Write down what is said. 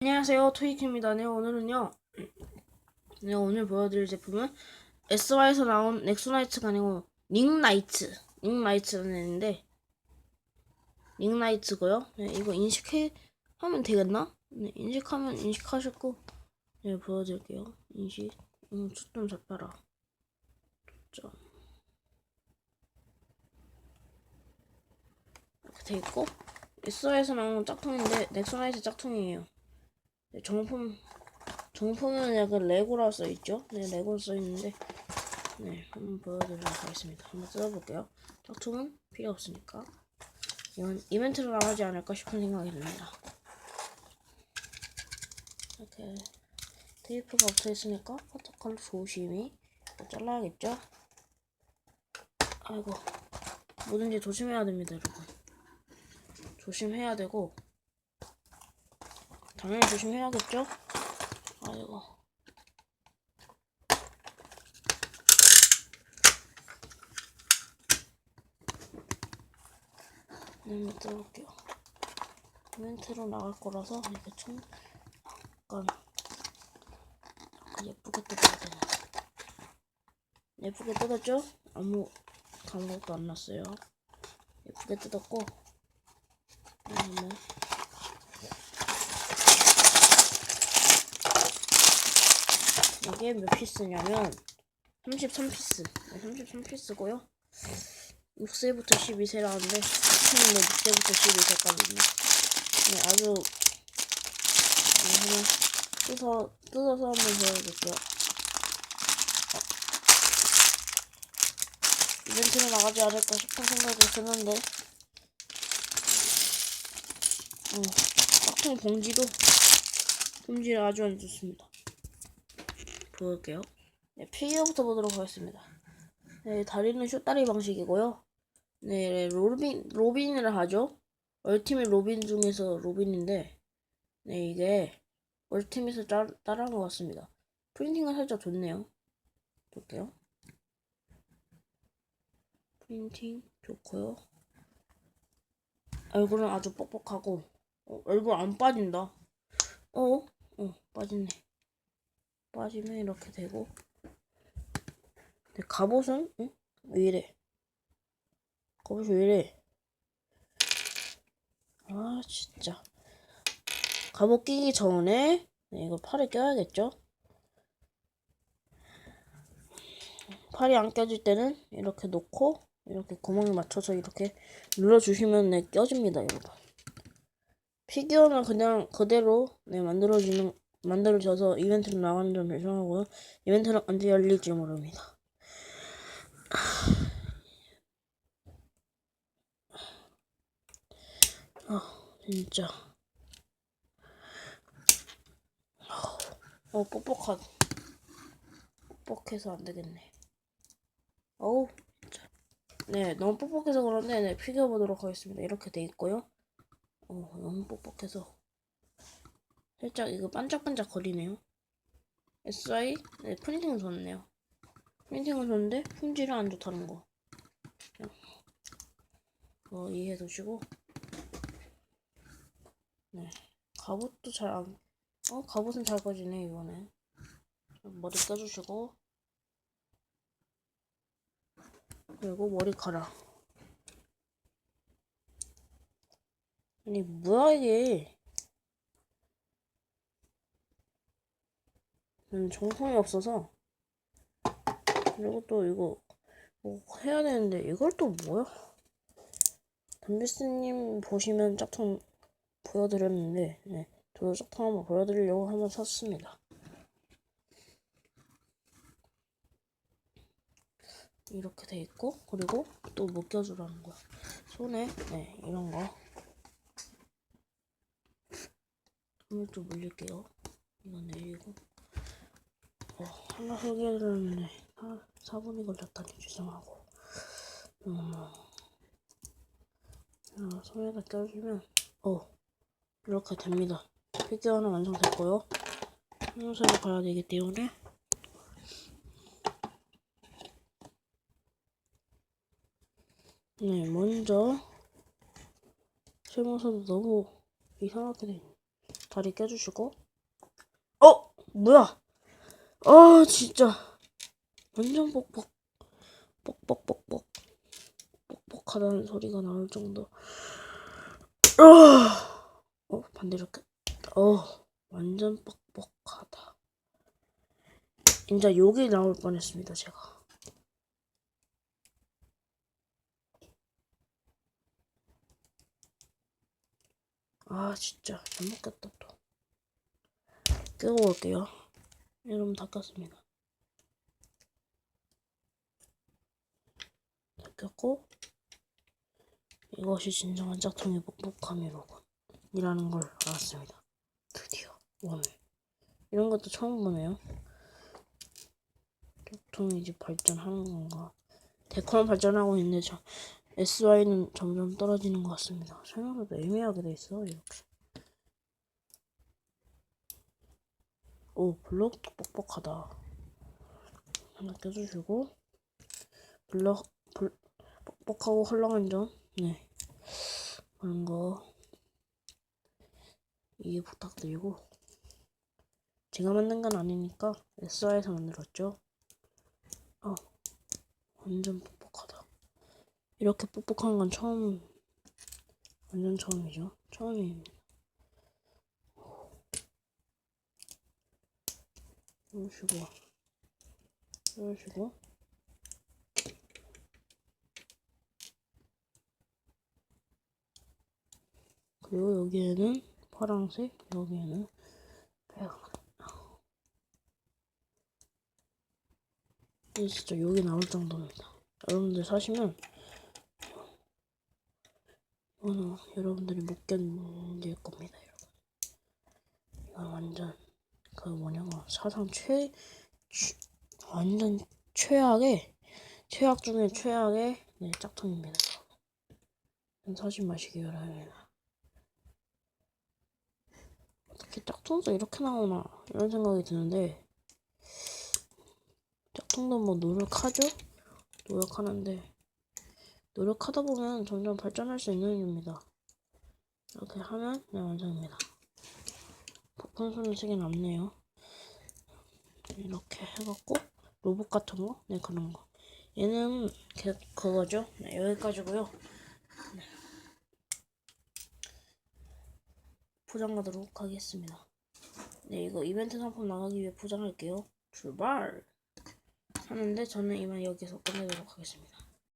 안녕하세요. 토이키입니다. 네 오늘은요. 네 오늘 보여드릴 제품은 SY에서 나온 넥소나이트가 아니고 닉나이트 닉나이트라는 애인데 닉나이트고요. 네 이거 인식해 하면 되겠나? 네 인식하면 인식하셨고 네 보여드릴게요. 인식. 음, 초점 잡혀라. 초점. 이렇게 돼있고 SY에서 나온 짝퉁인데 넥소나이트 짝퉁이에요. 네, 정품 정품은 약간 레고라 써 있죠. 네, 레고 써 있는데 네, 한번 보여드리도록 하겠습니다. 한번 뜯어볼게요. 짝퉁은 필요 없으니까 이건 이벤트로 나가지 않을까 싶은 생각이 듭니다. 이렇게 테이프가 붙어 있으니까 커터칼로 조심히 잘라야겠죠. 아이고 뭐든지 조심해야 됩니다, 여러분. 조심해야 되고 당연히 조심해야겠죠? 아이고. 네, 한번 뜯어볼게요. 이벤트로 나갈 거라서 이렇게 총 약간 약간 예쁘게 뜯어야 되네. 예쁘게 뜯었죠? 아무 아무것도 안 났어요. 예쁘게 뜯었고 네, 한번 이게 몇 피스냐면 33피스. 네, 33피스고요. 6세부터 12세라는데 저는 6세부터 12세까지는 네, 아주 네, 한번 뜯어, 뜯어서 한번 보여드릴게요. 어. 이벤트로 나가지 않을까 싶은 생각이 드는데. 어, 짝퉁 봉지도 봉지 아주 안 좋습니다 볼게요. 네, 피규어부터 보도록 하겠습니다. 네, 다리는 쇼다리 방식이고요. 네, 로빈, 로빈이라 하죠. 얼티밋 로빈 중에서 로빈인데, 네, 이게 얼티밋을 따, 따라한 것 같습니다. 프린팅은 살짝 좋네요. 볼게요. 프린팅 좋고요. 얼굴은 아주 뻑뻑하고, 어, 얼굴 안 빠진다. 어? 어, 빠지네. 빠지면 이렇게 되고. 근데 갑옷은 응? 왜 이래? 갑옷이 왜 이래? 아 진짜. 갑옷 끼기 전에 네, 이거 팔에 껴야겠죠? 팔이 안 껴질 때는 이렇게 놓고 이렇게 구멍에 맞춰서 이렇게 눌러주시면 네, 껴집니다 여러분. 피규어는 그냥 그대로 네, 만들어지는 만들어져서 이벤트로 나가는 점 죄송하고요. 이벤트는 언제 열릴지 모릅니다. 아 진짜 어 뻑뻑한 뻑뻑해서 안 되겠네. 어우 진짜 네 너무 뻑뻑해서 그런데 네 피규어 보도록 하겠습니다. 이렇게 돼 있고요. 어 너무 뻑뻑해서 살짝 이거 반짝반짝 거리네요. SI? 네, 프린팅은 좋네요. 프린팅은 좋은데 품질은 안 좋다는 거. 어, 이해해 두시고. 네. 갑옷도 잘 안, 어, 갑옷은 잘 꺼지네, 이번에. 머리 껴주시고. 그리고 머리카락. 아니, 뭐야, 이게. 음, 정성이 없어서 그리고 또 이거 뭐 해야 되는데 이걸 또 뭐야? 담비스님 보시면 짝퉁 보여드렸는데 네, 저도 짝퉁 한번 보여드리려고 한번 샀습니다. 이렇게 돼 있고 그리고 또 묶여주라는 거야. 손에 네 이런 거. 오늘 좀 물릴게요. 이건 내리고. 어, 하나 소개해드렸는데 아, 4분이 걸렸다니 죄송하고. 음, 어, 손에다 껴주면 어 이렇게 됩니다. 피규어는 완성됐고요. 설명서를 가야 되기 때문에. 네 먼저 설명서도 너무 이상하게 돼 다리 깨주시고. 어? 뭐야 아 진짜. 완전 뻑뻑 뻑뻑뻑뻑 뻑뻑하다는 소리가 나올 정도. 아! 어 반대로 깨- 어 완전 뻑뻑하다. 진짜 욕이 나올 뻔했습니다 제가. 아 진짜. 못 먹겠다 또. 끄고 올게요 여러분 닦았습니다. 닦였고 이것이 진정한 짝퉁의 뻑뻑함이로군 이라는 걸 알았습니다. 드디어 오늘. 이런 것도 처음 보네요. 짝퉁이 이제 발전하는 건가? 데코는 발전하고 있는데 저 SY는 점점 떨어지는 것 같습니다. 생각보다 애매하게 돼 있어 이렇게. 오 블럭 뻑뻑하다. 하나 껴주시고 블럭 불, 뻑뻑하고 헐렁한 점. 네 그런 거 이해 부탁드리고 제가 만든 건 아니니까 SY에서 만들었죠. 어 완전 뻑뻑하다. 이렇게 뻑뻑한 건 처음 완전 처음이죠 처음입니다 이러시고. 이러시고. 그리고 여기에는 파란색 여기에는 이게 진짜 여기 나올 정도입니다. 여러분들 사시면 이거는 여러분들이 못 견딜 겁니다, 여러분. 이건 완전 그 뭐냐고 사상 최, 최 완전 최악의 최악 중에 최악의 네, 짝퉁입니다. 사지 마시기 바랍니다. 어떻게 짝퉁도 이렇게 나오나 이런 생각이 드는데 짝퉁도 뭐 노력하죠? 노력하는데 노력하다 보면 점점 발전할 수 있는 일입니다. 이렇게 하면 네, 완성입니다. 폭탄소는 세개 남네요. 이렇게 해갖고 로봇 같은 거, 네 그런 거. 얘는 그, 그거죠. 네, 여기까지고요. 네. 포장 가도록 하겠습니다. 네 이거 이벤트 상품 나가기 위해 포장할게요. 출발! 하는데 저는 이만 여기서 끝내도록 하겠습니다.